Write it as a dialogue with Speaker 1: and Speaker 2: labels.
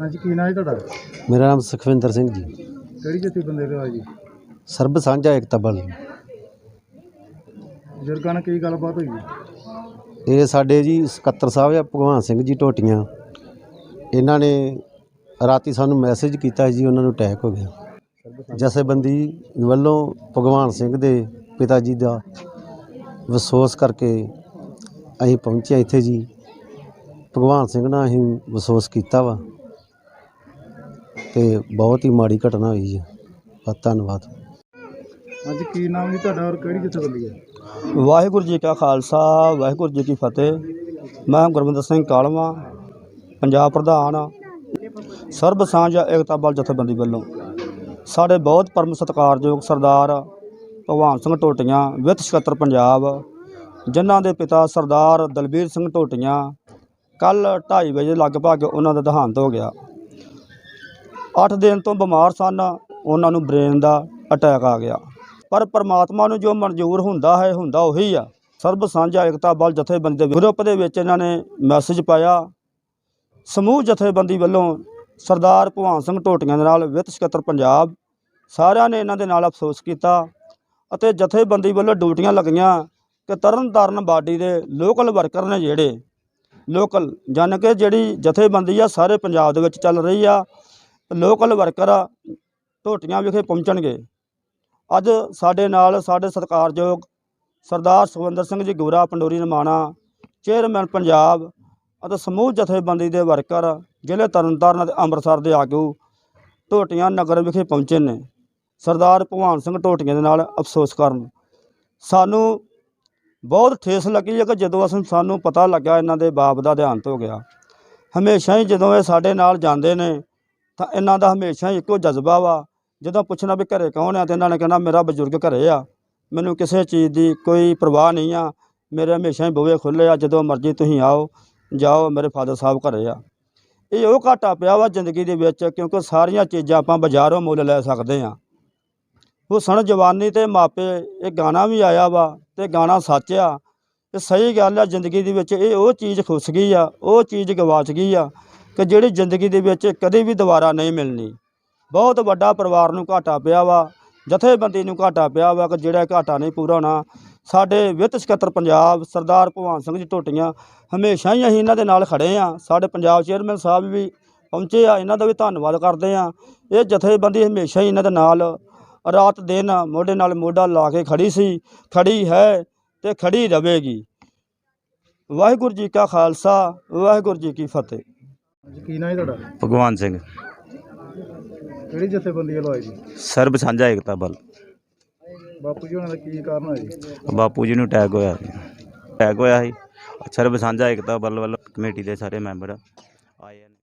Speaker 1: ਹਾਂਜੀ ਕੀ ਨਾਂ ਹੈ ਤੁਹਾਡਾ?
Speaker 2: ਮੇਰਾ ਨਾਮ ਸੁਖਵਿੰਦਰ ਸਿੰਘ ਜੀ।
Speaker 1: ਕਿਹੜੀ ਜੱਤੀ ਬੰਦੇ ਦੇ ਜੀ?
Speaker 2: ਸਰਬ ਸਾਂਝਾ ਏਕਤਾ ਬਲ।
Speaker 1: ਬਜ਼ੁਰਗਾਂ ਨਾਲ ਕੀ ਗੱਲਬਾਤ ਹੋਈ ਜੀ?
Speaker 2: ਇਹ ਸਾਡੇ ਜੀ ਸਕੱਤਰ ਸਾਹਿਬ ਆ ਭਗਵਾਨ ਸਿੰਘ ਜੀ ਟੋਟੀਆਂ ਇਹਨਾਂ ਨੇ ਰਾਤੀ ਸਾਨੂੰ ਮੈਸੇਜ ਕੀਤਾ ਜੀ ਉਹਨਾਂ ਨੂੰ ਅਟੈਕ ਹੋ ਗਿਆ। ਜਥੇਬੰਦੀ ਵੱਲੋਂ ਭਗਵਾਨ ਸਿੰਘ ਦੇ ਪਿਤਾ ਜੀ ਦਾ ਵਿਸ਼ਵਾਸ ਕਰਕੇ ਅਸੀਂ ਪਹੁੰਚੇ ਇੱਥੇ ਜੀ। ਭਗਵਾਨ ਸਿੰਘ ਨਾਲ ਅਸੀਂ ਵਿਸ਼ਵਾਸ ਕੀਤਾ ਵਾ। ਤੇ ਬਹੁਤ ਹੀ ਮਾੜੀ ਘਟਨਾ ਹੋਈ ਜੀ। ਬਹੁਤ ਧੰਨਵਾਦ।
Speaker 1: ਹਾਂਜੀ ਕੀ ਨਾਮ ਜੀ ਤੁਹਾਡਾ ਔਰ ਕਿਹੜੀ ਜਥੇਬੰਦੀ ਹੈ?
Speaker 3: ਵਾਹਿਗੁਰੂ ਜੀ ਕਾ ਖਾਲਸਾ ਵਾਹਿਗੁਰੂ ਜੀ ਕੀ ਫਤਿਹ। ਮੈਂ ਗੁਰਵਿੰਦਰ ਸਿੰਘ ਕਾਲਵਾ ਪੰਜਾਬ ਪ੍ਰਧਾਨ। ਸਰਬ ਸਾਂਝ ਏਕਤਾ ਬਲ ਜਥੇਬੰਦੀ ਵੱਲੋਂ ਸਾਡੇ ਬਹੁਤ ਪਰਮ ਸਤਿਕਾਰਯੋਗ ਸਰਦਾਰ ਭਗਵਾਨ ਸਿੰਘ ਟੋਟੀਆਂ ਵਿੱਤ ਸਕੱਤਰ ਪੰਜਾਬ ਜਿਨ੍ਹਾਂ ਦੇ ਪਿਤਾ ਸਰਦਾਰ ਦਲਬੀਰ ਸਿੰਘ ਟੋਟੀਆਂ ਕੱਲ 2:30 ਵਜੇ ਲਗਭਗ ਉਹਨਾਂ ਦਾ ਦੇਹਾਂਤ ਹੋ ਗਿਆ। 8 ਦਿਨ ਤੋਂ ਬਿਮਾਰ ਸਨ। ਉਹਨਾਂ ਨੂੰ ਬ੍ਰੇਨ ਦਾ ਅਟੈਕ ਆ ਗਿਆ। ਪਰ ਪਰਮਾਤਮਾ ਨੂੰ ਜੋ ਮਨਜ਼ੂਰ ਹੁੰਦਾ ਹੈ, ਹੁੰਦਾ ਉਹੀ ਆ। ਸਰਬ ਸਾਂਝਾ ਏਕਤਾ, ਬਲ, ਜਥੇਬੰਦੀ ਦੇ ਗਰੁੱਪ ਦੇ ਵਿੱਚ ਇਹਨਾਂ ਨੇ ਮੈਸੇਜ ਪਾਇਆ। ਸਮੂਹ ਜਥੇਬੰਦੀ ਵੱਲੋਂ ਸਰਦਾਰ ਭਗਵਾਨ ਸਿੰਘ ਟੋਟੀਆਂ ਦੇ ਨਾਲ ਵਿੱਤ ਸਕੱਤਰ ਪੰਜਾਬ ਸਾਰਿਆਂ ਨੇ ਇਹਨਾਂ ਦੇ ਨਾਲ ਅਫਸੋਸ ਕੀਤਾ ਅਤੇ ਜਥੇਬੰਦੀ ਵੱਲੋਂ ਡਿਊਟੀਆਂ ਲੱਗੀਆਂ ਕਿ ਤਰਨ ਤਾਰਨ ਬਾਡੀ ਦੇ ਲੋਕਲ ਵਰਕਰ ਨੇ ਜਿਹੜੇ ਲੋਕਲ ਜਾਨ ਕਿ ਜਿਹੜੀ ਜਥੇਬੰਦੀ ਆ, ਸਾਰੇ ਪੰਜਾਬ ਦੇ ਵਿੱਚ ਚੱਲ ਰਹੀ ਆ। ਲੋਕਲ ਵਰਕਰ ਟੋਟੀਆਂ ਵਿਖੇ ਪਹੁੰਚਣਗੇ। ਅੱਜ ਸਾਡੇ ਨਾਲ ਸਾਡੇ ਸਤਿਕਾਰਯੋਗ ਸਰਦਾਰ ਸੁਖਵਿੰਦਰ ਸਿੰਘ ਜੀ ਗੋਰਾ ਪੰਡੋਰੀ ਨਮਾਣਾ ਚੇਅਰਮੈਨ ਪੰਜਾਬ ਅਤੇ ਸਮੂਹ ਜਥੇਬੰਦੀ ਦੇ ਵਰਕਰ ਜ਼ਿਲ੍ਹੇ ਤਰਨਤਾਰਨ ਅਤੇ ਅੰਮ੍ਰਿਤਸਰ ਦੇ ਆਗੂ ਟੋਟੀਆਂ ਨਗਰ ਵਿਖੇ ਪਹੁੰਚੇ ਨੇ। ਸਰਦਾਰ ਭਗਵਾਨ ਸਿੰਘ ਟੋਟੀਆਂ ਦੇ ਨਾਲ ਅਫਸੋਸ ਕਰਨ। ਸਾਨੂੰ ਬਹੁਤ ਠੇਸ ਲੱਗੀ ਹੈ ਕਿ ਜਦੋਂ ਅਸੀਂ, ਸਾਨੂੰ ਪਤਾ ਲੱਗਾ ਇਹਨਾਂ ਦੇ ਬਾਪ ਦਾ ਦੇਹਾਂਤ ਹੋ ਗਿਆ। ਹਮੇਸ਼ਾ ਹੀ ਜਦੋਂ ਇਹ ਸਾਡੇ ਨਾਲ ਜਾਂਦੇ ਨੇ ਤਾਂ ਇਹਨਾਂ ਦਾ ਹਮੇਸ਼ਾ ਹੀ ਇੱਕੋ ਜਜ਼ਬਾ ਵਾ। ਜਦੋਂ ਪੁੱਛਣਾ ਵੀ ਘਰੇ ਕੌਣ ਆ ਤੇ ਇਹਨਾਂ ਨੇ ਕਹਿਣਾ, ਮੇਰਾ ਬਜ਼ੁਰਗ ਘਰੇ ਆ। ਮੈਨੂੰ ਕਿਸੇ ਚੀਜ਼ ਦੀ ਕੋਈ ਪਰਵਾਹ ਨਹੀਂ ਆ। ਮੇਰੇ ਹਮੇਸ਼ਾ ਹੀ ਬੂਹੇ ਖੁੱਲ੍ਹੇ ਆ। ਜਦੋਂ ਮਰਜ਼ੀ ਤੁਸੀਂ ਆਓ, ਜਾਓ, ਮੇਰੇ ਫਾਦਰ ਸਾਹਿਬ ਘਰੇ ਆ। ਇਹ ਉਹ ਘਾਟਾ ਪਿਆ ਵਾ ਜ਼ਿੰਦਗੀ ਦੇ ਵਿੱਚ, ਕਿਉਂਕਿ ਸਾਰੀਆਂ ਚੀਜ਼ਾਂ ਆਪਾਂ ਬਾਜ਼ਾਰੋਂ ਮੁੱਲ ਲੈ ਸਕਦੇ ਆ। ਹੁਸਨ ਜਵਾਨੀ ਤੇ ਮਾਪੇ, ਇਹ ਗਾਣਾ ਵੀ ਆਇਆ ਵਾ ਤੇ ਗਾਣਾ ਸੱਚ ਆ। ਇਹ ਸਹੀ ਗੱਲ ਆ, ਜ਼ਿੰਦਗੀ ਦੇ ਵਿੱਚ ਇਹ ਉਹ ਚੀਜ਼ ਖੁੱਸ ਗਈ ਆ, ਉਹ ਚੀਜ਼ ਗਵਾਚ ਗਈ ਆ। ਕਿ ਜਿਹੜੀ ਜ਼ਿੰਦਗੀ ਦੇ ਵਿੱਚ ਕਦੇ ਵੀ ਦੁਬਾਰਾ ਨਹੀਂ ਮਿਲਣੀ। ਬਹੁਤ ਵੱਡਾ ਪਰਿਵਾਰ ਨੂੰ ਘਾਟਾ ਪਿਆ ਵਾ, ਜਥੇਬੰਦੀ ਨੂੰ ਘਾਟਾ ਪਿਆ ਵਾ ਕਿ ਜਿਹੜਾ ਘਾਟਾ ਨਹੀਂ ਪੂਰਾ ਹੋਣਾ। ਸਾਡੇ ਵਿੱਤ ਸਕੱਤਰ ਪੰਜਾਬ ਸਰਦਾਰ ਭਗਵਾਨ ਸਿੰਘ ਜੀ ਟੋਟੀਆਂ ਹਮੇਸ਼ਾ ਹੀ ਅਸੀਂ ਇਹਨਾਂ ਦੇ ਨਾਲ ਖੜੇ ਆ। ਸਾਡੇ ਪੰਜਾਬ ਚੇਅਰਮੈਨ ਸਾਹਿਬ ਵੀ ਪਹੁੰਚੇ ਆ, ਇਹਨਾਂ ਦਾ ਵੀ ਧੰਨਵਾਦ ਕਰਦੇ ਆ। ਇਹ ਜਥੇਬੰਦੀ ਹਮੇਸ਼ਾ ਹੀ ਇਹਨਾਂ ਦੇ ਨਾਲ ਰਾਤ ਦਿਨ ਮੋਢੇ ਨਾਲ ਮੋਢਾ ਲਾ ਕੇ ਖੜੀ ਸੀ, ਖੜੀ ਹੈ ਤੇ ਖੜੀ ਰਹੇਗੀ ਵਾਹਿਗੁਰੂ ਜੀ ਕਾ ਖਾਲਸਾ, ਵਾਹਿਗੁਰੂ ਜੀ ਕੀ ਫਤਿਹ।
Speaker 1: ਹੈ ਤੁਹਾਡਾ?
Speaker 4: ਭਗਵਾਨ ਸਿੰਘ।
Speaker 1: ਕਿਹੜੀ ਜਥੇਬੰਦੀ ਵੱਲੋਂ ਆਏ ਜੀ?
Speaker 4: ਸਰਬ ਸਾਂਝਾ ਏਕਤਾ ਬਲ।
Speaker 1: ਬਾਪੂ ਜੀ ਉਹਨਾਂ ਦਾ ਕੀ ਕਾਰਨ ਹੋਇਆ ਜੀ?
Speaker 4: ਬਾਪੂ ਜੀ ਨੂੰ ਅਟੈਕ ਹੋਇਆ ਸੀ। ਅਟੈਕ ਹੋਇਆ ਸੀ। ਸਰਬ ਸਾਂਝਾ ਏਕਤਾ ਬਲ ਵੱਲੋਂ ਕਮੇਟੀ ਦੇ ਸਾਰੇ ਮੈਂਬਰ ਆਏ ਨੇ।